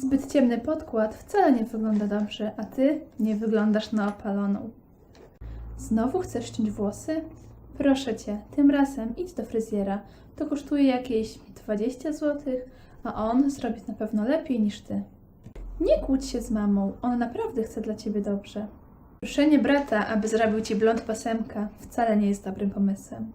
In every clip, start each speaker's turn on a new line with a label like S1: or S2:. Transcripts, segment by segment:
S1: Zbyt ciemny podkład wcale nie wygląda dobrze, a ty nie wyglądasz na opaloną. Znowu chcesz ściąć włosy? Proszę cię, tym razem idź do fryzjera. To kosztuje jakieś 20 zł, a on zrobi na pewno lepiej niż ty. Nie kłóć się z mamą, on naprawdę chce dla ciebie dobrze. Proszenie brata, aby zrobił ci blond pasemka, wcale nie jest dobrym pomysłem.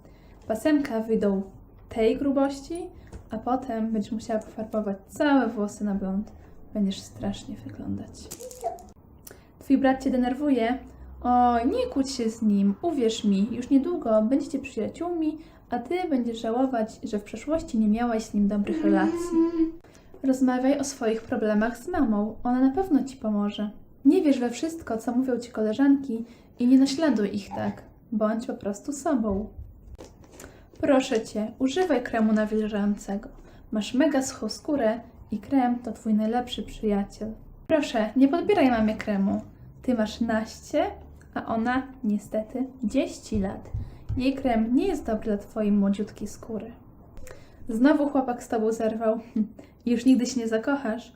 S1: Pasemka wyjdą tej grubości, a potem będziesz musiała pofarbować całe włosy na blond. Będziesz strasznie wyglądać. Twój brat cię denerwuje? O, nie kłóć się z nim, uwierz mi, już niedługo będziecie przyjaciółmi, a ty będziesz żałować, że w przeszłości nie miałaś z nim dobrych relacji. Rozmawiaj o swoich problemach z mamą, ona na pewno ci pomoże. Nie wierz we wszystko, co mówią ci koleżanki i nie naśladuj ich tak. Bądź po prostu sobą. Proszę cię, używaj kremu nawilżającego. Masz mega suchą skórę i krem to twój najlepszy przyjaciel. Proszę, nie podbieraj mamie kremu. Ty masz naście, a ona niestety 10 lat. Jej krem nie jest dobry dla twojej młodziutkiej skóry. Znowu chłopak z tobą zerwał już nigdy się nie zakochasz.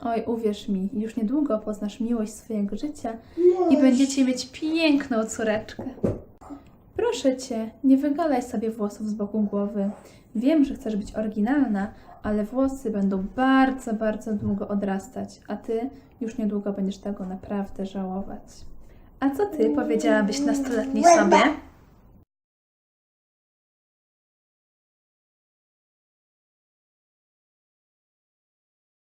S1: Oj, uwierz mi, już niedługo poznasz miłość swojego życia i będziecie mieć piękną córeczkę. Proszę cię, nie wygalaj sobie włosów z boku głowy. Wiem, że chcesz być oryginalna, ale włosy będą bardzo, bardzo długo odrastać, a ty już niedługo będziesz tego naprawdę żałować. A co ty powiedziałabyś nastoletniej sobie?